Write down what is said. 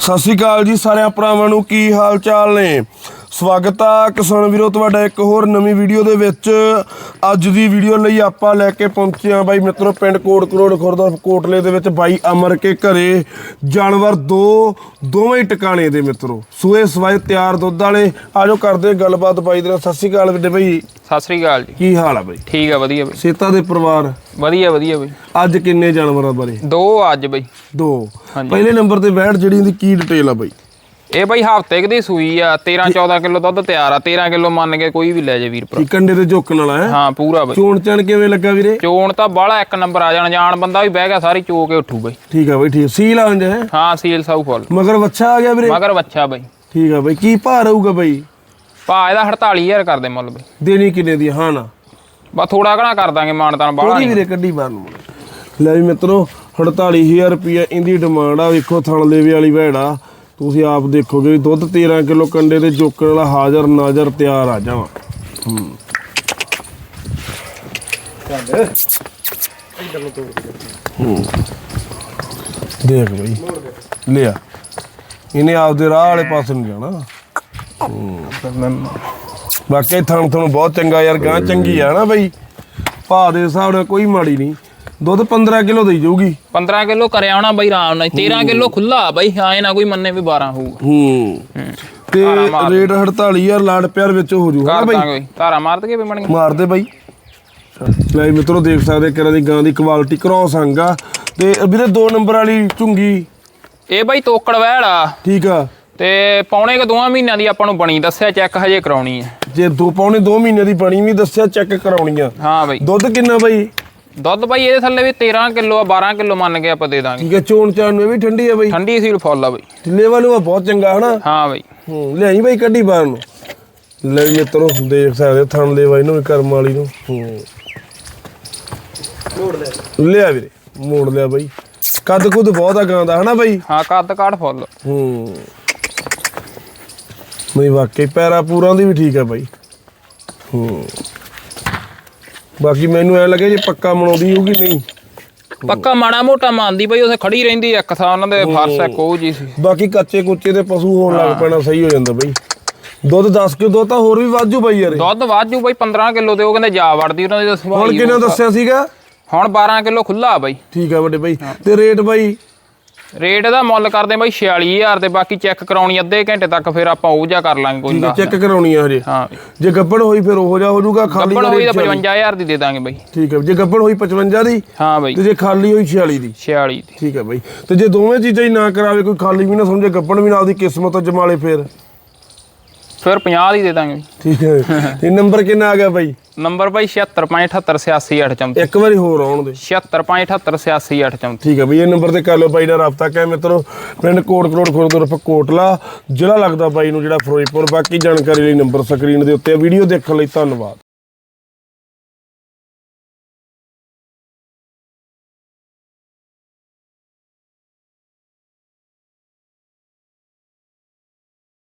ਸਤਿ ਸ਼੍ਰੀ ਅਕਾਲ ਜੀ ਸਾਰਿਆਂ ਭਰਾਵਾਂ ਨੂੰ, ਕੀ ਹਾਲ ਚਾਲ ਨੇ? ਸਵਾਗਤ ਆ ਕਿਸਾਨ ਵੀਰੋ, ਤੁਹਾਡਾ ਇੱਕ ਹੋਰ ਨਵੀਂ ਵੀਡੀਓ ਦੇ ਵਿੱਚ। ਅੱਜ ਦੀ ਵੀਡੀਓ ਲਈ ਆਪਾਂ ਲੈ ਕੇ ਪਹੁੰਚੇ ਆ ਬਾਈ ਮਿੱਤਰੋ, ਪਿੰਡ ਕੋਟ ਕਰੋੜ ਖੁਰਦਾ ਕੋਟਲੇ ਦੇ ਵਿੱਚ ਬਾਈ ਅਮਰ ਕੇ ਘਰੇ। ਜਾਨਵਰ ਦੋ, ਦੋਵੇਂ ਟਿਕਾਣੇ ਦੇ ਮਿੱਤਰੋ। ਸੂਏ ਸਵਾਏ ਤਿਆਰ ਦੁੱਧ ਵਾਲੇ। ਆਜੋ ਕਰਦੇ ਗੱਲਬਾਤ ਬਾਈ ਦੇ ਨਾਲ। ਸਤਿ ਸ਼੍ਰੀ ਅਕਾਲ ਵੀਰੇ ਬਾਈ। ਸਤਿ ਸ੍ਰੀ ਅਕਾਲ ਜੀ। ਕੀ ਹਾਲ ਆ ਬਾਈ? ਠੀਕ ਆ ਵਧੀਆ ਬਈ। ਸੇਤਾ ਦੇ ਪਰਿਵਾਰ? ਵਧੀਆ ਵਧੀਆ ਬਈ। ਅੱਜ ਕਿੰਨੇ ਜਾਨਵਰਾਂ ਬਾਰੇ? ਦੋ ਅੱਜ ਬਈ। ਦੋ। ਪਹਿਲੇ ਨੰਬਰ ਤੇ ਬੈਠ ਜਿਹੜੀ ਇਹਦੀ ਕੀ ਡਿਟੇਲ ਆ ਬਾਈ? ਇਹ ਬਈ ਹਫ਼ਤੇ ਦੀ ਸੂਈ ਆ 13 14 ਕਿਲੋ ਦੁੱਧ ਤਿਆਰ ਆ 13 ਕਿਲੋ ਮੰਨ ਕੇ ਕੋਈ ਵੀ ਲੈ ਜੇ ਵੀਰ ਭਰਾ। ਕੰਡੇ ਤੇ ਝੋਕਣ ਵਾਲਾ ਹੈ? ਹਾਂ ਪੂਰਾ ਬਈ। ਚੋਣ ਚਣ ਕਿਵੇਂ ਲੱਗਾ ਵੀਰੇ? ਚੋਣ ਤਾਂ ਬਾਹਲਾ ਇੱਕ ਨੰਬਰ ਆ ਜਾਣਾ ਜਾਣ ਬੰਦਾ ਵੀ ਬਹਿ ਗਿਆ ਸਾਰੀ ਚੋ ਕੇ ਉੱਠੂ ਬਈ। ਠੀਕ ਆ ਬਈ ਠੀਕ। ਸੀਲ ਆਂਜ ਹੈ? ਹਾਂ ਸੀਲ ਸਾਊ ਫੁੱਲ। ਮਗਰ ਬੱਚਾ ਆ ਗਿਆ ਵੀਰੇ? ਮਗਰ ਬੱਚਾ ਬਈ। ਠੀਕ ਆ ਬਈ ਕੀ ਭਾਅ ਰਹੂਗਾ ਬਈ? ਭਾ ਇਹਦਾ 48000 ਕਰਦੇ ਮੁੱਲ ਬਈ ਦੇਣੀ ਕਿੰਨੇ ਦੀ ਹਾਂ ਨਾ। ਬਸ ਥੋੜਾ ਘਣਾ ਕਰ ਦਾਂਗੇ ਮਾਨਤਾਨ ਬਾਹਲਾ ਉਹਦੀ ਨਹੀਂ। ਵੀਰੇ ਕੱਢੀ ਬਾਹਰ ਨੂੰ। ਲੈ ਵੀ ਮਿੱਤਰੋ 48000 ਰੁਪਏ ਇਹਦੀ ਡਿਮਾਂਡ ਆ ਵੇਖੋ ਥਣ ਲੇਵੇ ਵਾਲੀ ਭੈੜਾ ਤੁਸੀਂ ਆਪ ਦੇਖੋਗੇ ਵੀ ਦੁੱਧ 13 ਕਿਲੋ ਕੰਡੇ ਤੇ ਜੋਕਣ ਵਾਲਾ ਹਾਜ਼ਰ ਨਾਜ਼ਰ ਤਿਆਰ ਆ ਜਾਵਾਂ। ਹੂੰ। ਹੂੰ। ਦੇਖ ਬਈ। ਲਿਆ। ਇਹਨੇ ਆਪਦੇ ਰਾਹ ਵਾਲੇ ਪਾਸੇ ਨੂੰ ਜਾਣਾ। ਬਾਕੀ ਥਣ ਤੁਹਾਨੂੰ ਬਹੁਤ ਚੰਗਾ ਯਾਰ ਗਾਂ ਚੰਗੀ ਆ ਨਾ ਬਈ। ਭਾਅ ਦੇ ਹਿਸਾਬ ਨਾਲ ਕੋਈ ਮਾੜੀ ਨਹੀਂ। ਦੁੱਧ 15 ਕਿਲੋ ਦੇਈ ਜਾਊਗੀ। 15 ਕਿਲੋ ਕਰਿਆ ਹੋਣਾ ਬਈ ਆਰਾਮ ਨਾਲ। 13 ਕਿਲੋ ਖੁੱਲਾ ਬਈ ਆਏ ਨਾ ਕੋਈ ਮੰਨੇ ਵੀ 12 ਹੋਊਗਾ। ਹੂੰ। ਤੇ ਰੇਟ 48000 ਲਾੜ ਪਿਆਰ ਵਿੱਚ ਹੋ ਜੂਗਾ ਕਰ ਬਈ? ਬਈ। ਧਾਰਾ ਮਾਰ ਦਗੇ ਵੀ ਬਣ ਗਏ ਮਾਰਦੇ ਬਾਈ। ਲੈ ਮਿੱਤਰੋ ਦੇਖ ਸਕਦੇ ਕਿਹੜਾ ਦੀ ਗਾਂ ਦੀ ਕੁਆਲਿਟੀ ਕ੍ਰੋਸ ਅੰਗਾ ਤੇ ਵੀਰੇ 2 ਨੰਬਰ ਵਾਲੀ ਝੁੰਗੀ। ਇਹ ਬਈ ਤੋਕੜ ਵਹਿੜ ਆ। ਠੀਕ ਆ। ਤੇ ਪੌਣੇ ਕ ਦੋਵਾਂ ਮਹੀਨਿਆਂ ਦੀ ਆਪਾਂ ਨੂੰ ਬਣੀ ਦੱਸਿਆ ਚੈੱਕ ਹਜੇ ਕਰਾਉਣੀ ਹੈ। ਜੇ ਦੋ ਪੌਣੇ 2 ਮਹੀਨੇ ਦੀ ਬਣੀ ਵੀ ਦੱਸਿਆ ਚੈੱਕ ਕਰਾਉਣੀ ਆ। ਹਾਂ ਬਈ। ਦੁੱਧ ਕਿੰਨਾ ਬਾਈ? ਦੁੱਧ ਬਈ ਇਹਦੇ ਥੱਲੇ ਵੀ 13 ਕਿਲੋ ਆ 12 ਕਿਲੋ ਮੰਨ ਕੇ ਆਪਾਂ ਦੇ ਦਾਂਗੇ। ਠੀਕ ਹੈ ਚੋਣ ਚਾਣ ਨੂੰ ਇਹ ਵੀ ਠੰਡੀ ਆ ਬਾਈ। ਠੰਡੀ ਸੀਲ ਫੁੱਲ ਆ ਬਈ। ਲੈਵਲ ਉਹ ਬਹੁਤ ਚੰਗਾ ਹਨਾ? ਹਾਂ ਬਈ। ਹੂੰ ਲਿਆਈ ਬਾਈ ਕੱਢੀ ਬਾਹਰ ਨੂੰ। ਲੈ ਮਿੱਤਰੋ ਦੇਖ ਸਕਦੇ ਥਣ ਦੇ ਬਾਈ ਨੂੰ ਵੀ ਕਰਮ ਵਾਲੀ ਨੂੰ। ਹੂੰ। ਮੋੜ ਲਿਆ। ਲਿਆ ਵੀਰੇ ਮੋੜ ਲਿਆ ਬਾਈ। ਕੱਦ ਕੁੱਦ ਬਹੁਤ ਆ ਗਾਂ ਦਾ ਹਨਾ ਬਾਈ? ਹਾਂ ਕੱਦ ਕਾਠ ਫੁੱਲ। ਹੂੰ। ਨਹੀਂ ਵਾਕਈ ਪੈਰਾ ਪੂਰਾਂ ਦੀ ਵੀ ਠੀਕ ਹੈ ਬਾਈ। ਹੂੰ। ਬਾਕੀ ਮੈਨੂੰ ਐ ਲੱਗੇ ਜੇ ਪੱਕਾ ਮਣਾਉਂਦੀ ਹੋਊਗੀ ਨਹੀਂ। ਪੱਕਾ ਮਾੜਾ ਮੋਟਾ ਮੰਨਦੀ ਬਈ ਉਥੇ ਖੜੀ ਰਹਿੰਦੀ ਇੱਕ ਥਾਂ ਉਹਨਾਂ ਦੇ ਫਰਸ਼ ਇੱਕ ਉਹ ਜੀ ਸੀ। ਬਾਕੀ ਕੱਚੇ ਕੁੱਚੇ ਦੇ ਪਸ਼ੂ ਹੋਣ ਲੱਗ ਪੈਣਾ ਸਹੀ ਹੋ ਜਾਂਦਾ ਬਾਈ। ਦੁੱਧ 10 ਕਿਲੋ ਤਾਂ ਹੋਰ ਵੀ ਵਾਧੂ ਬਾਈ ਯਾਰ। ਦੁੱਧ ਵਾਜੂ ਬਈ 15 ਕਿਲੋ ਦੇ ਉਹ ਕਹਿੰਦੇ ਜਾ ਵੜਦੀ ਉਹਨਾਂ ਦੀ ਹੁਣ ਕਿੰਨਾ ਦੱਸਿਆ ਸੀਗਾ? ਹੁਣ 12 ਕਿਲੋ ਖੁੱਲਾ ਬਈ। ਠੀਕ ਆ ਵੱਡੇ ਬਾਈ। ਤੇ ਰੇਟ ਬਾਈ ਰੇਟ ਦਾ ਮੁੱਲ ਕਰਦੇ ਬਈ 46000 ਤੇ ਬਾਕੀ ਚੈੱਕ ਕਰਾਉਣੀ ਅੱਧੇ ਘੰਟੇ ਤੱਕ ਫਿਰ ਆਪਾਂ ਉਹ ਜਾ ਕਰ ਲਾਂਗੇ ਕੋਈ ਨਾ ਚੈੱਕ ਕਰਾਉਣੀ ਆ ਹਜੇ। ਹਾਂ ਜੇ ਗੱਬੜ ਹੋਈ ਫਿਰ ਉਹੋ ਜਿਹਾ ਹੋ ਜਾਊਗਾ ਖਾਲੀ ਗੱਬੜ ਹੋਈ ਤਾਂ rate 55000 ਦੀ ਦੇ ਦਾਂਗੇ ਬਈ। ਠੀਕ ਹੈ ਜੇ ਗੱਬੜ ਹੋਈ 55 ਦੀ ਹਾਂ ਬਈ। ਤੇ ਜੇ ਖਾਲੀ ਹੋਈ 46 ਦੀ। 46 ਦੀ। ਠੀਕ ਹੈ ਬਾਈ। ਤੇ ਜੇ ਦੋਵੇਂ ਚੀਜ਼ਾਂ ਹੀ ਨਾ ਕਰਾਵੇ ਕੋਈ ਖਾਲੀ ਵੀ ਨਾ ਸਮਝੇ ਗੱਬੜ ਵੀ ਨਾਲ ਦੀ ਕਿਸਮਤ ਜਮਾਲੇ ਫੇਰ। ਫਿਰ 50 ਦੀ ਦੇ ਦਾਂਗੇ। ਠੀਕ ਹੈ। ਤੇ ਨੰਬਰ ਕਿੰਨਾ ਆ ਗਿਆ ਬਾਈ? ਨੰਬਰ ਬਾਈ 7658886834 ਇੱਕ ਵਾਰੀ ਹੋਰ ਆਉਣ ਦੇ। 7658886834 ਠੀਕ ਹੈ ਬਈ ਇਹ ਨੰਬਰ ਤੇ ਕਰ ਲਓ ਬਾਈ ਨਾਲ ਰਾਬਤਾ। ਕਰ ਮਿੱਤਰੋ ਪਿੰਡ ਕੋਟ ਕਰੋੜ ਖੁਰਦੁਰਫ ਕੋਟਲਾ ਜ਼ਿਲ੍ਹਾ ਲੱਗਦਾ ਬਾਈ ਨੂੰ ਜਿਹੜਾ ਫਿਰੋਜ਼ਪੁਰ। ਬਾਕੀ ਜਾਣਕਾਰੀ ਲਈ ਨੰਬਰ ਸਕਰੀਨ ਦੇ ਉੱਤੇ ਵੀਡੀਓ ਦੇਖਣ ਲਈ ਧੰਨਵਾਦ।